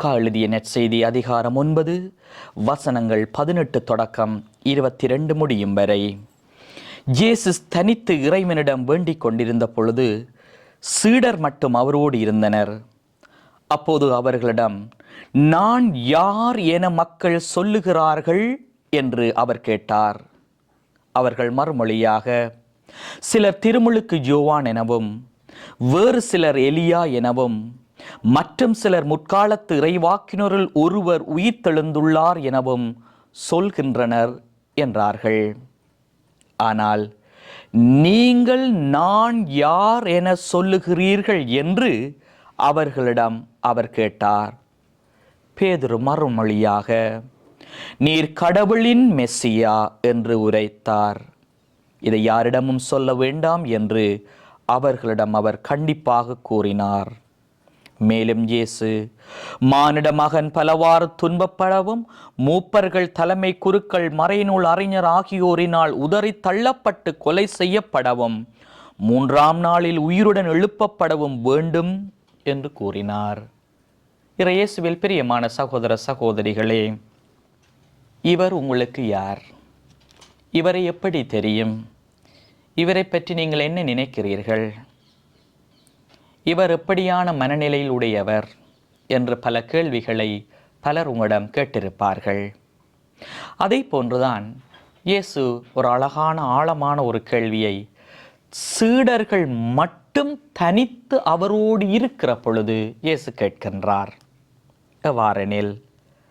லூக்கா எழுதிய நற்செய்தி அதிகாரம் ஒன்பது வசனங்கள் பதினெட்டு தொடக்கம் இருபத்தி ரெண்டு முடியும் வரை. இயேசு தனித்து இறைவனிடம் வேண்டிக் கொண்டிருந்த பொழுது சீடர் மட்டும் அவரோடு இருந்தனர். அப்போது அவர்களிடம் நான் யார் என மக்கள் சொல்லுகிறார்கள்? என்று அவர் கேட்டார். அவர்கள் மறுமொழியாக சிலர் திருமுழுக்கு ஜோவான் எனவும் வேறு சிலர் எலியா எனவும் மற்றும் சிலர் முற்காலத்து இறைவாக்கினரில் ஒருவர் உயிர்த்தெழுந்துள்ளார் எனவும் சொல்கின்றனர் என்றார்கள். ஆனால் நீங்கள் நான் யார் என சொல்லுகிறீர்கள் என்று அவர்களிடம் அவர் கேட்டார். பேதுரு மறுமொழியாக நீர் கடவுளின் மெஸ்ஸியா என்று உரைத்தார். இதை யாரிடமும் சொல்ல வேண்டாம் என்று அவர்களிடம் அவர் கண்டிப்பாக கூறினார். மேலும் இயேசு மானிட மகன் பலவாறு துன்பப்படவும் மூப்பர்கள் தலைமை குருக்கள் மறைநூல் அறிஞர் ஆகியோரினால் உதறி தள்ளப்பட்டு கொலை செய்யப்படவும் மூன்றாம் நாளில் உயிருடன் எழுப்பப்படவும் வேண்டும் என்று கூறினார். இறையேசுவில் பிரியமான சகோதர சகோதரிகளே இவர் உங்களுக்கு யார்? இவரை எப்படி தெரியும்? இவரை பற்றி நீங்கள் என்ன நினைக்கிறீர்கள்? இவர் எப்படியான மனநிலையில் உடையவர் என்று பல கேள்விகளை பலர் உங்களிடம் கேட்டிருப்பார்கள். அதை போன்றுதான் இயேசு ஒரு அழகான ஆழமான ஒரு கேள்வியை சீடர்கள் மட்டும் தனித்து அவரோடு இருக்கிற பொழுது இயேசு கேட்கின்றார். எவ்வாறெனில்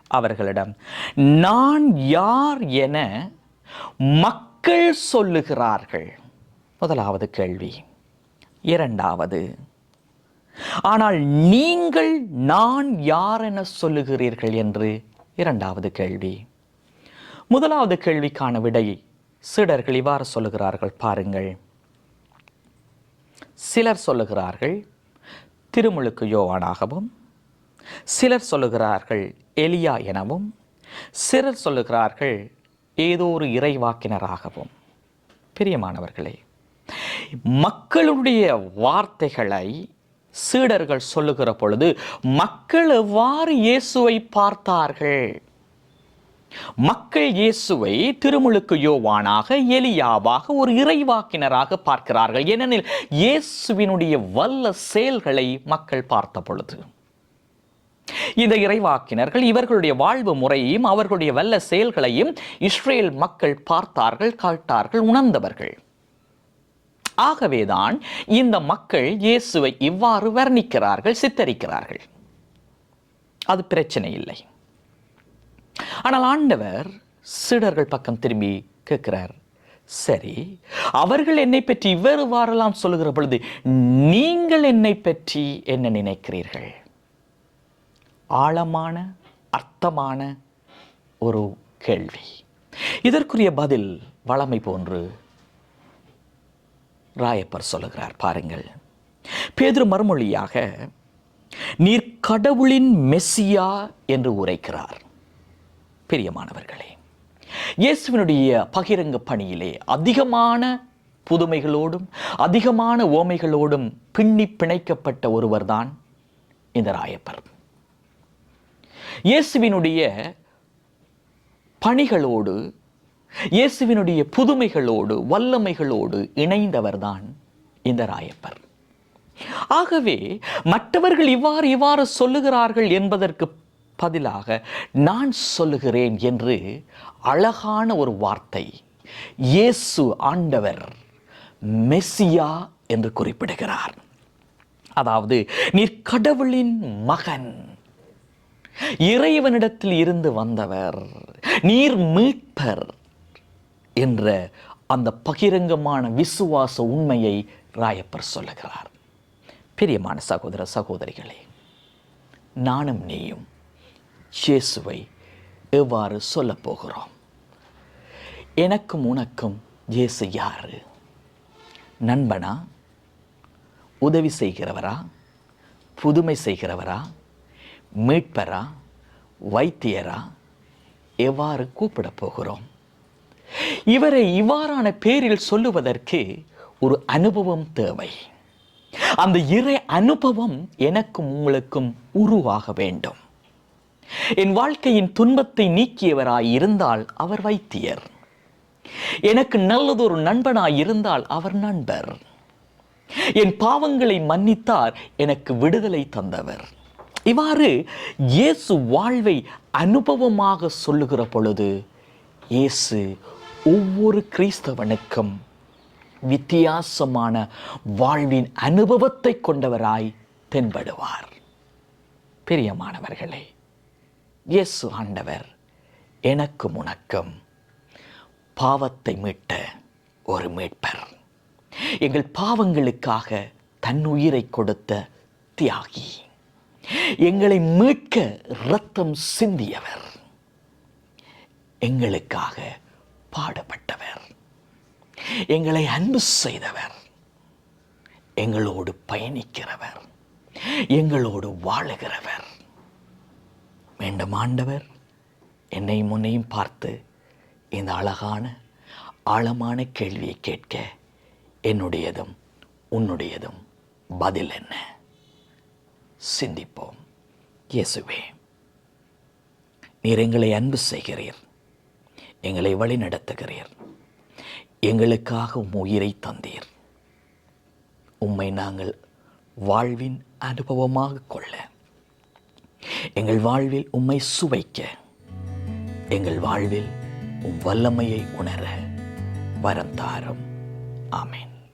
அவர்களிடம் நான் யார் என மக்கள் சொல்லுகிறார்கள்? முதலாவது கேள்வி. இரண்டாவது ஆனால் நீங்கள் நான் யார் என சொல்லுகிறீர்கள் என்று இரண்டாவது கேள்வி. முதலாவது கேள்விக்கான விடை சீடர்கள் இவ்வாறு சொல்லுகிறார்கள் பாருங்கள். சிலர் சொல்லுகிறார்கள் திருமுழுக்கு யோவானாகவும். சிலர் சொல்லுகிறார்கள் எலியா எனவும். சிலர் சொல்லுகிறார்கள் ஏதோ ஒரு இறைவாக்கினராகவும். பிரியமானவர்களே மக்களுடைய வார்த்தைகளை சீடர்கள் சொல்லுகிற பொழுது மக்கள் எவ்வாறு இயேசுவை பார்த்தார்கள்? மக்கள் இயேசுவை திருமுழுக்கு யோவானாக எலியாவாக ஒரு இறைவாக்கினராக பார்க்கிறார்கள். ஏனெனில் இயேசுவினுடைய வல்ல செயல்களை மக்கள் பார்த்த பொழுது. இந்த இறைவாக்கினர்கள் இவர்களுடைய வாழ்வு முறையையும் அவர்களுடைய வல்ல செயல்களையும் இஸ்ரேல் மக்கள் பார்த்தார்கள் காட்டார்கள் உணர்ந்தவர்கள். ஆகவேதான் இந்த மக்கள் இயேசுவை இவ்வாறு வர்ணிக்கிறார்கள் சித்தரிக்கிறார்கள். அது பிரச்சனை இல்லை. ஆனால் ஆண்டவர் சீடர்கள் பக்கம் திரும்பி கேட்கிறார் சரி அவர்கள் என்னை பற்றி இவ்வேறு சொல்லுகிற பொழுது நீங்கள் என்னை பற்றி என்ன நினைக்கிறீர்கள்? ஆழமான அர்த்தமான ஒரு கேள்வி. இதற்குரிய பதில் வளமை போன்று ராயப்பர் சொல்லுகிறார் பாருங்கள். பேதுரு மறுமொழியாக நீர் கடவுளின் மெஸ்ஸியா என்று உரைக்கிறார். பிரியமானவர்களே இயேசுவினுடைய பகிரங்க பணியிலே அதிகமான புதுமைகளோடும் அதிகமான ஓமைகளோடும் பின்னி பிணைக்கப்பட்ட ஒருவர்தான் இந்த ராயப்பர். இயேசுவினுடைய பணிகளோடு இயேசுவினுடைய புதுமைகளோடு வல்லமைகளோடு இணைந்தவர்தான் இந்த ராயப்பர். ஆகவே மற்றவர்கள் இவ்வாறு இவ்வாறு சொல்லுகிறார்கள் என்பதற்கு பதிலாக நான் சொல்லுகிறேன் என்று அழகான ஒரு வார்த்தை இயேசு ஆண்டவர் மெஸ்ஸியா என்று குறிப்பிடுகிறார். அதாவது நீர் கடவுளின் மகன் இறைவனிடத்தில் இருந்து வந்தவர் நீர் மீட்பர் என்ற அந்த பகிரங்கமான விசுவாச உண்மையை ராயப்பர் சொல்லுகிறார். பிரியமான சகோதர சகோதரிகளே நானும் நீயும் இயேசுவை எவ்வாறு சொல்லப் போகிறோம்? எனக்கும் உனக்கும் இயேசு யாரு? நண்பனா? உதவி செய்கிறவரா? புதுமை செய்கிறவரா? மீட்பரா? வைத்தியரா? எவ்வாறு கூப்பிடப் போகிறோம்? இவரை இவ்வாறான பேரில் சொல்லுவதற்கு ஒரு அனுபவம் தேவை. அந்த இறை அனுபவம் எனக்கும் உங்களுக்கும் உருவாக வேண்டும். என் வாழ்க்கையின் துன்பத்தை நீக்கியவராய் இருந்தால் அவர் வைத்தியர். எனக்கு நல்லதொரு நண்பனாய் இருந்தால் அவர் நண்பர். என் பாவங்களை மன்னித்தார் எனக்கு விடுதலை தந்தவர். இவ்வாறு இயேசு வாழ்வை அனுபவமாக சொல்லுகிற பொழுது இயேசு ஒவ்வொரு கிறிஸ்தவனுக்கும் வித்தியாசமான வாழ்வின் அனுபவத்தை கொண்டவராய் தென்படுவார். பிரியமானவர்களே இயேசு ஆண்டவர் எனக்கும் உனக்கும் பாவத்தை மீட்ட ஒரு மீட்பர். எங்கள் பாவங்களுக்காக தன் உயிரை கொடுத்த தியாகி. எங்களை மீட்க இரத்தம் சிந்தியவர். எங்களுக்காக எங்களை அன்பு செய்தவர். எங்களோடு பயணிக்கிறவர். எங்களோடு வாழுகிறவர். மீண்டும் ஆண்டவர் என்னை முன்னையும் பார்த்து இந்த அழகான ஆழமான கேள்வியை கேட்க என்னுடையதும் உன்னுடையதும் பதில் என்ன? சிந்திப்போம். இயேசுவே நீர் எங்களை அன்பு செய்கிறீர். எங்களை வழி நடத்துகிறீர் எங்களுக்காக உம் உயிரை தந்தீர். உம்மை நாங்கள் வாழ்வின் அனுபவமாக கொள்ள. எங்கள் வாழ்வில் உம்மை சுவைக்க. எங்கள் வாழ்வில் உம் வல்லமையை உணர வரம் தாரும்